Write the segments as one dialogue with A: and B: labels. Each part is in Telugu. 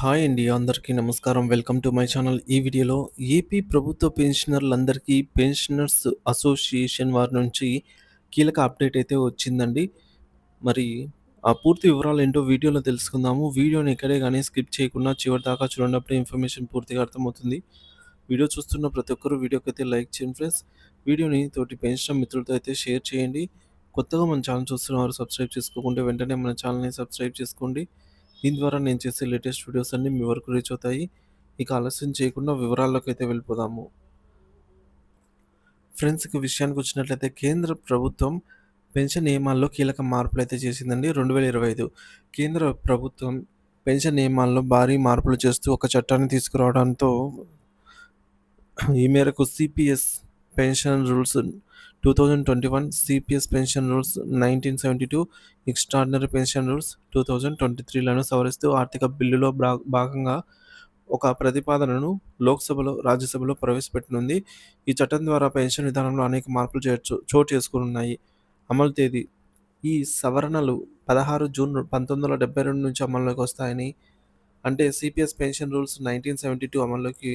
A: హాయ్ అండి అందరికీ నమస్కారం. Welcome to my channel. ఈ వీడియోలో ఏపీ ప్రభుత్వ పెన్షనర్లందరికీ పెన్షనర్స్ అసోసియేషన్ వారి నుంచి కీలక అప్డేట్ అయితే వచ్చిందండి. మరి ఆ పూర్తి వివరాలు ఏంటో వీడియోలో తెలుసుకుందాము. వీడియోని ఎక్కడే కానీ స్కిప్ చేయకుండా చివరి దాకా చూడనప్పుడు ఇన్ఫర్మేషన్ పూర్తిగా అర్థమవుతుంది. వీడియో చూస్తున్న ప్రతి ఒక్కరూ వీడియోకి అయితే లైక్ చేయండి ఫ్రెండ్స్. వీడియోని తోటి పెన్షన్ మిత్రులతో అయితే షేర్ చేయండి. కొత్తగా మన ఛానల్ చూస్తున్న వారు సబ్స్క్రైబ్ చేసుకోకుంటే వెంటనే మన ఛానల్ని సబ్స్క్రైబ్ చేసుకోండి. దీని ద్వారా నేను చేసే లేటెస్ట్ వీడియోస్ అన్నీ మీ వరకు రీచ్ అవుతాయి. ఇక ఆలస్యం చేయకుండా వివరాల్లోకి అయితే వెళ్ళిపోదాము. ఫ్రెండ్స్ ఇక విషయానికి వచ్చినట్లయితే కేంద్ర ప్రభుత్వం పెన్షన్ నియమాల్లో కీలక మార్పులు అయితే చేసిందండి. రెండు వేల ఇరవై ఐదు కేంద్ర ప్రభుత్వం పెన్షన్ నియమాల్లో భారీ మార్పులు చేస్తూ ఒక చట్టాన్ని తీసుకురావడంతో ఈ మేరకు CPS pension rules two thousand twenty one CPS pension rules nineteen seventy two extraordinary pension rules two thousand twenty త్రీలను సవరిస్తూ ఆర్థిక బిల్లులో భాగంగా ఒక ప్రతిపాదనను లోక్సభలో రాజ్యసభలో ప్రవేశపెట్టనుంది. ఈ చట్టం ద్వారా పెన్షన్ విధానంలో అనేక మార్పులు చేర్చు చోటు చేసుకున్నాయి అమలు తేదీ ఈ సవరణలు పదహారు జూన్ పంతొమ్మిది వందల డెబ్బై రెండు నుంచి అమల్లోకి వస్తాయని అంటే CPS pension rules nineteen seventy two అమల్లోకి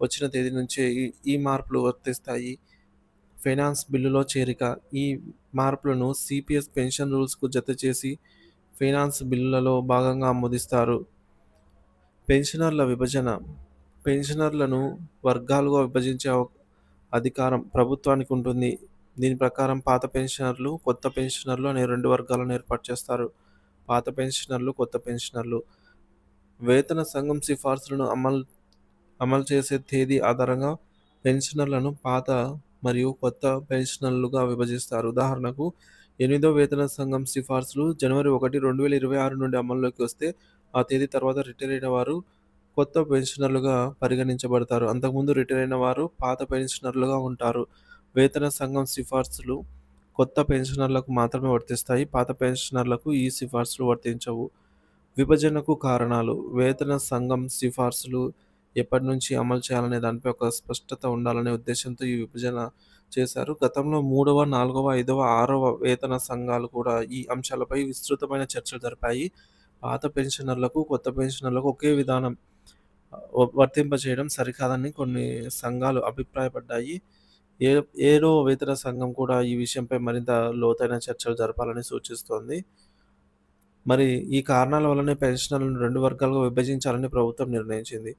A: వచ్చిన తేదీ నుంచే ఈ ఈ మార్పులు వర్తిస్తాయి. ఫైనాన్స్ బిల్లులో చేరిక. ఈ మార్పులను సిపిఎస్ పెన్షన్ రూల్స్కు జత చేసి ఫైనాన్స్ బిల్లులలో భాగంగా ఆమోదిస్తారు. పెన్షనర్ల విభజన. పెన్షనర్లను వర్గాలుగా విభజించే అధికారం ప్రభుత్వానికి ఉంటుంది. దీని ప్రకారం పాత పెన్షనర్లు కొత్త పెన్షనర్లు అనే రెండు వర్గాలను ఏర్పాటు చేస్తారు. పాత పెన్షనర్లు కొత్త పెన్షనర్లు. వేతన సంఘం సిఫార్సులను అమలు అమలు చేసే తేదీ ఆధారంగా పెన్షనర్లను పాత మరియు కొత్త పెన్షనర్లుగా విభజిస్తారు. ఉదాహరణకు ఎనిమిదో వేతన సంఘం సిఫార్సులు జనవరి ఒకటి రెండు వేల ఇరవై ఆరు నుండి అమల్లోకి వస్తే ఆ తేదీ తర్వాత రిటైర్ అయిన వారు కొత్త పెన్షనర్లుగా పరిగణించబడతారు. అంతకుముందు రిటైర్ అయిన వారు పాత పెన్షనర్లుగా ఉంటారు. వేతన సంఘం సిఫార్సులు కొత్త పెన్షనర్లకు మాత్రమే వర్తిస్తాయి. పాత పెన్షనర్లకు ఈ సిఫార్సులు వర్తించవు. విభజనకు కారణాలు వేతన సంఘం సిఫార్సులు ఎప్పటి నుంచి అమలు చేయాలనే దానిపై ఒక స్పష్టత ఉండాలనే ఉద్దేశంతో ఈ విభజన చేశారు. గతంలో మూడవ నాలుగవ ఐదవ ఆరవ వేతన సంఘాలు కూడా ఈ అంశాలపై విస్తృతమైన చర్చలు జరిపాయి. పాత పెన్షనర్లకు కొత్త పెన్షనర్లకు ఒకే విధానం వర్తింపచేయడం సరికాదని కొన్ని సంఘాలు అభిప్రాయపడ్డాయి. ఏ ఏడో వేతన సంఘం కూడా ఈ విషయంపై మరింత లోతైన చర్చలు జరపాలని సూచిస్తోంది. మరి ఈ కారణాల వల్లనే పెన్షనర్లను రెండు వర్గాలుగా విభజించాలని ప్రభుత్వం నిర్ణయించింది.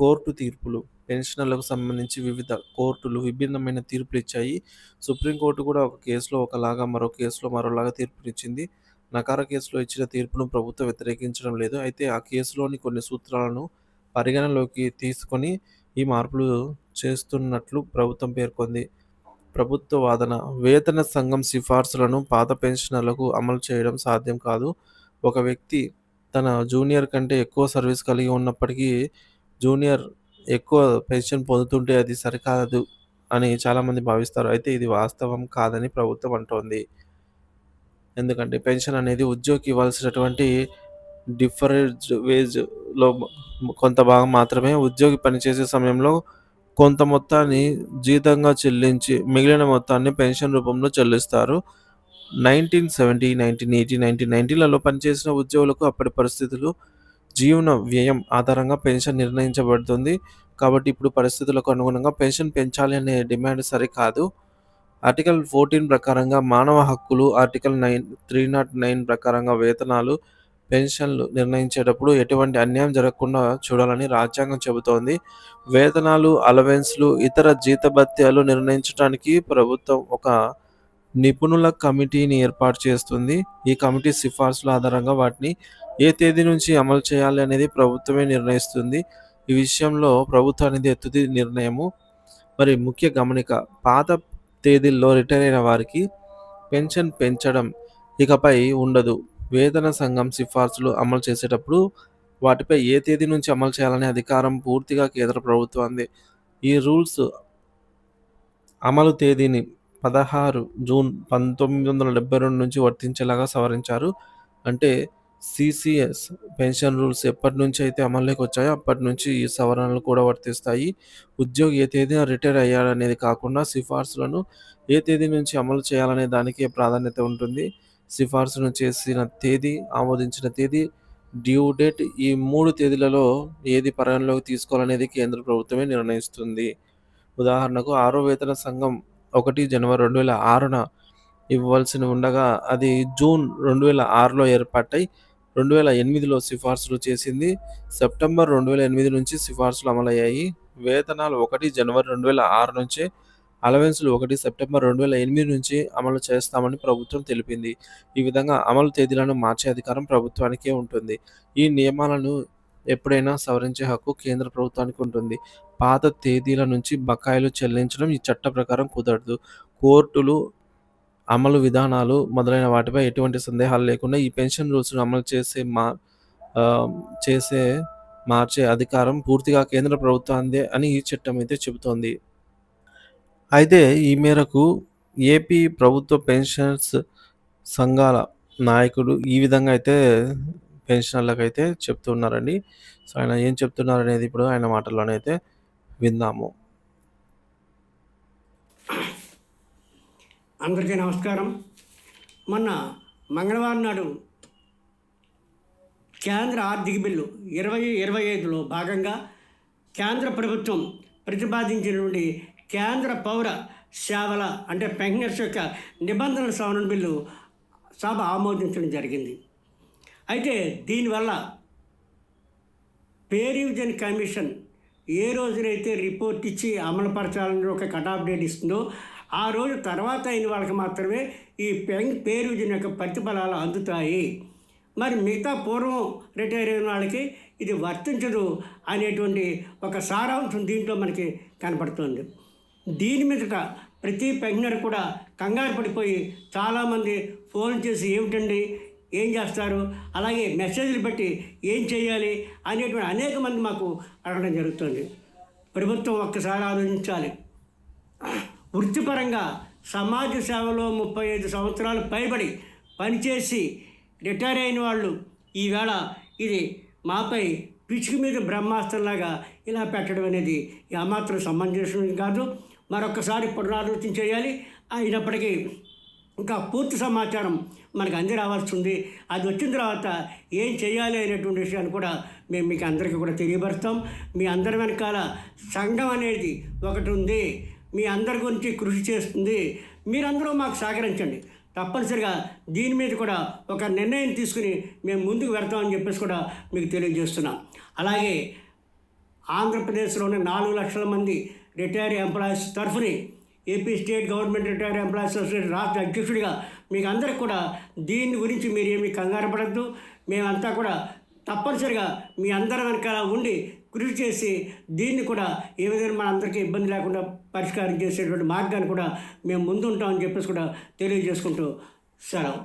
A: కోర్టు తీర్పులు పెన్షనర్లకు సంబంధించి వివిధ కోర్టులు విభిన్నమైన తీర్పులు ఇచ్చాయి. సుప్రీంకోర్టు కూడా ఒక కేసులో ఒకలాగా మరో కేసులో మరోలాగా తీర్పునిచ్చింది. నకార కేసులో ఇచ్చిన తీర్పును ప్రభుత్వం వ్యతిరేకించడం లేదు. అయితే ఆ కేసులోని కొన్ని సూత్రాలను పరిగణలోకి తీసుకొని ఈ మార్పులు చేస్తున్నట్లు ప్రభుత్వం పేర్కొంది. ప్రభుత్వ వాదన వేతన సంఘం సిఫార్సులను పాత పెన్షనర్లకు అమలు చేయడం సాధ్యం కాదు. ఒక వ్యక్తి తన జూనియర్ కంటే ఎక్కువ సర్వీస్ కలిగి ఉన్నప్పటికీ జూనియర్ ఎక్కువ పెన్షన్ పొందుతుంటే అది సరికాదు అని చాలామంది భావిస్తారు. అయితే ఇది వాస్తవం కాదని ప్రభుత్వం అంటోంది. ఎందుకంటే పెన్షన్ అనేది ఉద్యోగి ఇవ్వాల్సినటువంటి డిఫరెంట్ వేజ్లో కొంత భాగం మాత్రమే ఉద్యోగి పనిచేసే సమయంలో కొంత మొత్తాన్ని జీతంగా చెల్లించి మిగిలిన మొత్తాన్ని పెన్షన్ రూపంలో చెల్లిస్తారు. Nineteen seventy nineteen eighty nineteen నైన్టీలలో పనిచేసిన ఉద్యోగులకు అప్పటి పరిస్థితులు జీవన వ్యయం ఆధారంగా పెన్షన్ నిర్ణయించబడుతుంది. కాబట్టి ఇప్పుడు పరిస్థితులకు అనుగుణంగా పెన్షన్ పెంచాలి అనే డిమాండ్ సరికాదు. ఆర్టికల్ ఫోర్టీన్ ప్రకారంగా మానవ హక్కులు article nine three not nine ప్రకారంగా వేతనాలు పెన్షన్లు నిర్ణయించేటప్పుడు ఎటువంటి అన్యాయం జరగకుండా చూడాలని రాజ్యాంగం చెబుతోంది. వేతనాలు అలవెన్స్లు ఇతర జీతభత్యాలు నిర్ణయించడానికి ప్రభుత్వం ఒక నిపుణుల కమిటీని ఏర్పాటు చేస్తుంది. ఈ కమిటీ సిఫార్సుల ఆధారంగా వాటిని ఏ తేదీ నుంచి అమలు చేయాలి అనేది ప్రభుత్వమే నిర్ణయిస్తుంది. ఈ విషయంలో ప్రభుత్వానికి ఎత్తుది నిర్ణయము. మరి ముఖ్య గమనిక పాత తేదీల్లో రిటైర్ అయిన వారికి పెన్షన్ పెంచడం ఇకపై ఉండదు. వేతన సంఘం సిఫార్సులు అమలు చేసేటప్పుడు వాటిపై ఏ తేదీ నుంచి అమలు చేయాలనే అధికారం పూర్తిగా కేంద్ర ప్రభుత్వంది. ఈ రూల్స్ అమలు తేదీని పదహారు జూన్ పంతొమ్మిది వందల డెబ్బై రెండు నుంచి వర్తించేలాగా సవరించారు. అంటే సిసిఎస్ పెన్షన్ రూల్స్ ఎప్పటి నుంచి అయితే అమల్లోకి వచ్చాయో అప్పటి నుంచి ఈ సవరణలు కూడా వర్తిస్తాయి. ఉద్యోగి ఏ తేదీన రిటైర్ అయ్యాడనేది కాకుండా సిఫార్సులను ఏ తేదీ నుంచి అమలు చేయాలనే దానికి ప్రాధాన్యత ఉంటుంది. సిఫార్సును చేసిన తేదీ ఆమోదించిన తేదీ డ్యూ డేట్ ఈ మూడు తేదీలలో ఏది పరిగణలోకి తీసుకోవాలనేది కేంద్ర ప్రభుత్వమే నిర్ణయిస్తుంది. ఉదాహరణకు ఆరో వేతన సంఘం ఒకటి జనవరి రెండు వేల ఆరున ఇవ్వాల్సి ఉండగా అది జూన్ రెండు వేల ఆరులో ఏర్పాటై రెండు వేల ఎనిమిదిలో సిఫార్సులు చేసింది. సెప్టెంబర్ రెండు వేల ఎనిమిది నుంచి సిఫార్సులు అమలయ్యాయి. వేతనాలు ఒకటి జనవరి రెండు వేల ఆరు నుంచే అలవెన్సులు ఒకటి సెప్టెంబర్ రెండు వేల ఎనిమిది నుంచి అమలు చేస్తామని ప్రభుత్వం తెలిపింది. ఈ విధంగా అమలు తేదీలను మార్చే అధికారం ప్రభుత్వానికే ఉంటుంది. ఈ నియమాలను ఎప్పుడైనా సవరించే హక్కు కేంద్ర ప్రభుత్వానికి ఉంటుంది. పాత తేదీల నుంచి బకాయిలు చెల్లించడం ఈ చట్ట ప్రకారం కుదరదు. కోర్టులు అమలు విధానాలు మొదలైన వాటిపై ఎటువంటి సందేహాలు లేకుండా ఈ పెన్షన్ రూల్స్ను అమలు చేసే మా చేసే మార్చే అధికారం పూర్తిగా కేంద్ర ప్రభుత్వాందే అని ఈ చట్టం అయితే చెబుతోంది. అయితే ఈ మేరకు ఏపీ ప్రభుత్వ పెన్షన్స్ సంఘాల నాయకుడు ఈ విధంగా అయితే పెన్షనర్లకు అయితే చెప్తున్నారండి. సో ఆయన ఏం చెప్తున్నారు అనేది ఇప్పుడు ఆయన మాటల్లోనే అయితే విందాము.
B: అందరికీ నమస్కారం. మొన్న మంగళవారం నాడు కేంద్ర ఆర్థిక బిల్లు ఇరవై ఇరవై ఐదులో భాగంగా కేంద్ర ప్రభుత్వం ప్రతిపాదించినటువంటి కేంద్ర పౌర సేవల అంటే పెన్షనర్స్ యొక్క నిబంధనల సవరణ బిల్లు సభ ఆమోదించడం జరిగింది. అయితే దీనివల్ల పే రివిజన్ కమిషన్ ఏ రోజునైతే రిపోర్ట్ ఇచ్చి అమలుపరచాలని ఒక కట్ ఆఫ్ డేట్ ఇస్తుందో ఆ రోజు తర్వాత అయిన వాళ్ళకి మాత్రమే ఈ పెన్ పే యొక్క ప్రతిఫలాలు అందుతాయి. మరి మిగతా పూర్వం రిటైర్ అయిన వాళ్ళకి ఇది వర్తించదు అనేటువంటి ఒక సారాంశం దీంట్లో మనకి కనపడుతుంది. దీని మీదట ప్రతి పెన్షనర్ కూడా కంగారు పడిపోయి చాలామంది ఫోన్ చేసి ఏమిటండి ఏం చేస్తారు అలాగే మెసేజ్లు పెట్టి ఏం చేయాలి అనేటువంటి అనేక మంది మాకు అడగడం జరుగుతుంది. ప్రభుత్వం ఒక్కసారి ఆలోచించాలి. వృత్తిపరంగా సమాజ సేవలో ముప్పై ఐదు సంవత్సరాలు పైబడి పనిచేసి రిటైర్ అయిన వాళ్ళు ఈవేళ ఇది మాపై పిచ్చుకు మీద బ్రహ్మాస్త్రంలాగా ఇలా పెట్టడం అనేది ఏమాత్రం సమంజసం కాదు. మరొకసారి పునరాలోచన చేయాలి. అయినప్పటికీ ఇంకా పూర్తి సమాచారం మనకు అంది రావాల్సి ఉంది. అది వచ్చిన తర్వాత ఏం చేయాలి అనేటువంటి విషయాన్ని కూడా మేము మీకు అందరికీ కూడా తెలియపరుస్తాం. మీ అందరి వెనకాల సంఘం అనేది ఒకటి ఉంది. మీ అందరి గురించి కృషి చేస్తుంది. మీరందరూ మాకు సహకరించండి. తప్పనిసరిగా దీని మీద కూడా ఒక నిర్ణయం తీసుకుని మేము ముందుకు వెళ్తామని చెప్పేసి కూడా మీకు తెలియజేస్తున్నాం. అలాగే ఆంధ్రప్రదేశ్లోని నాలుగు లక్షల మంది retire employees తరఫుని AP state government retire employees association రాష్ట్ర అధ్యక్షుడిగా మీకు అందరికి కూడా దీని గురించి మీరు ఏమీ కంగారు పడద్దు. మేమంతా కూడా తప్పనిసరిగా మీ అందరి వెనకాల ఉండి కృషి చేసి దీన్ని కూడా ఏ విధంగా మన అందరికీ ఇబ్బంది లేకుండా పరిష్కారం చేసేటువంటి మార్గాన్ని కూడా మేము ముందుంటామని చెప్పేసి కూడా తెలియజేసుకుంటూ సెలవు.